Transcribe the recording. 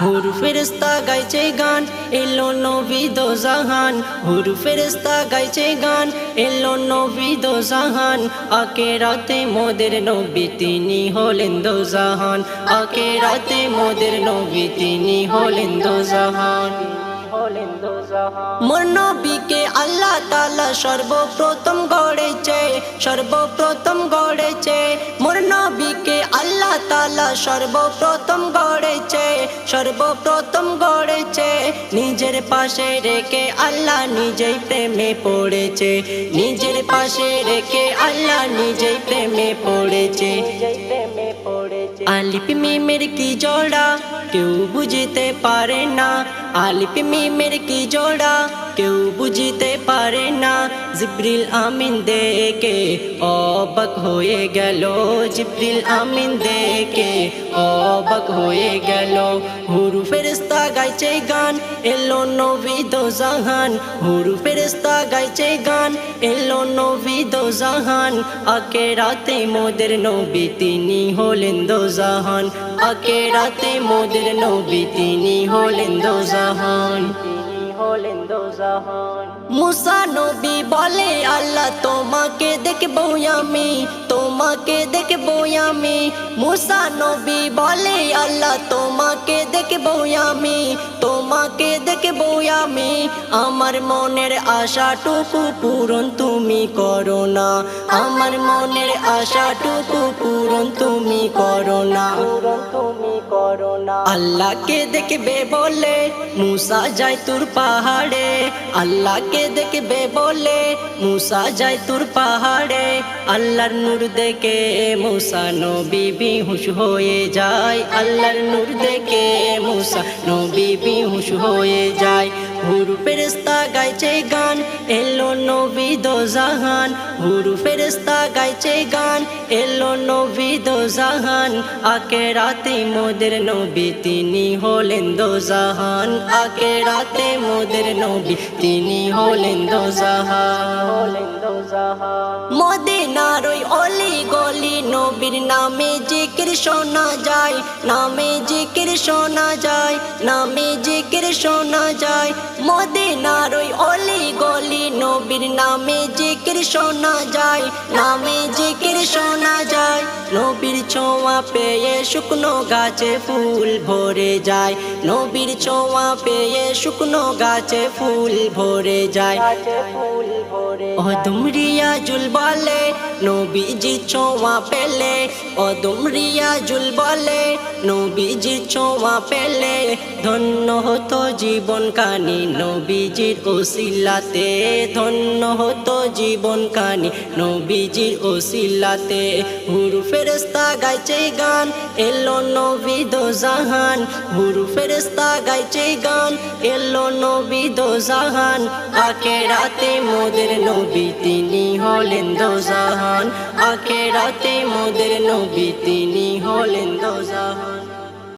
হুর ফেরেস্তা গাইছে গান, এলো নবী দো জাহান হুর ফেরেস্তা গাইছে গান, এলো নবী দো জাহান আকে রাতে মোদের নবী তিনি হলেন দো জাহান আকে রাতে মোদের নবী তিনি হলেন দো জাহান হলেন মোর নবীকে আল্লাহ তালা সর্বপ্রথম গড়েছে সর্বপ্রথম গড়েছে। মোর নবীকে আল্লাহ তালা সর্বপ্রথম গড়েছে সর্বপ্রথম গড়েছে। নিজের পাশে রেখে আল্লাহ নিজেই প্রেমে পড়েছে। নিজের পাশে রেখে আল্লাহ নিজেই প্রেমে পড়েছে। আলিপি মেমের কি জোড়া কেউ বুঝতে পারে না। আলিপি মেমের কি জোড়া কেউ বুঝতে পারে জিব্রিল আমিন দেখে অবাক হয়ে গেল। জিব্রিল আমিন দেখে অবাক হয়ে গেল। হুরু ফেরেস্তা গাইছে গান, এলো নবী দো জাহান। হুরু ফেরেস্তা গাইছে গান, এলো নবী দো জাহান। আকে রাতে মোদের নবী তিনি হলেন দো জাহান। আকে রাতে মোদের নবী তিনি হলেন দো জাহান। হলেন দোজাহান মুসা নবী বলে আল্লাহ তোমাকে দেখব আমি তোমাকে দেখব আমি। মুসা নবী বলে আল্লাহ তোমাকে দেখব আমি তোমাকে দেখব আমি। আমার মনের আশাটুকু পূরণ তুমি করো না। আমার মনের আশাটুকু পূরণ তুমি করো না। পূরণ তুমি আল্লাহকে দেখবে বলে মুসা যায় তোর পাহাড়ে। আল্লাহকে দেখবে বলে মুসা যায় তোর পাহাড়ে। আল্লাহর নূর দেখে মুসা নবী বিহুশ হয়ে যায়। আল্লাহর নূর দেখে মুসা নবী বিহুশ হয়ে যায়। হুরু ফেরেস্তা গাইছে গান, এলো নবী দো জাহান হুরু ফেরেস্তা গাইছে গান, এলো নবী দো জাহান, আকে রাতে মোদের নবী তিনি হলেন দো জাহান। আকে রাতে মোদের নবী তিনি হলেন দো জাহান হলেন দো জাহান। মদিনার ওই অলি গলি নবীর নামে জিকির শোনা যায়, নামে জিকির শোনা যায়, নামে জিকির শোনা যায়। মদিনার ওই অলি গলি নবীর নামে জিকির শোনা যায়, নামে জিকির শোনা যায় নবীর ছোঁয়া পেয়ে শুকনো গাছে ফুল ভরে যায়। নবীর ছোঁয়া পেয়ে শুকনো গাছে ফুল ভরে যায়। অদম রিয়াজুল বলে নবীজি ছোঁয়া পেলে। অদম রিয়াজুল বলে নবীজি ছোঁয়া পেলে। ধন্য হতো জীবন কানি নবীজির ওসিলাতে। ধন্য হতো জীবন কানি নবীজির ওসিলাতে। হুরু ফেরেস্তা গাইছে গান, এলো নবী দো জাহান। হুরু ফেরেস্তা গাইছে গান, এলো নবী দো জাহান। আকে রাতে মোদের নবী তিনি হলেন দো জাহান। আকে রাতে মোদের নবী তিনি হলেন দো জাহান।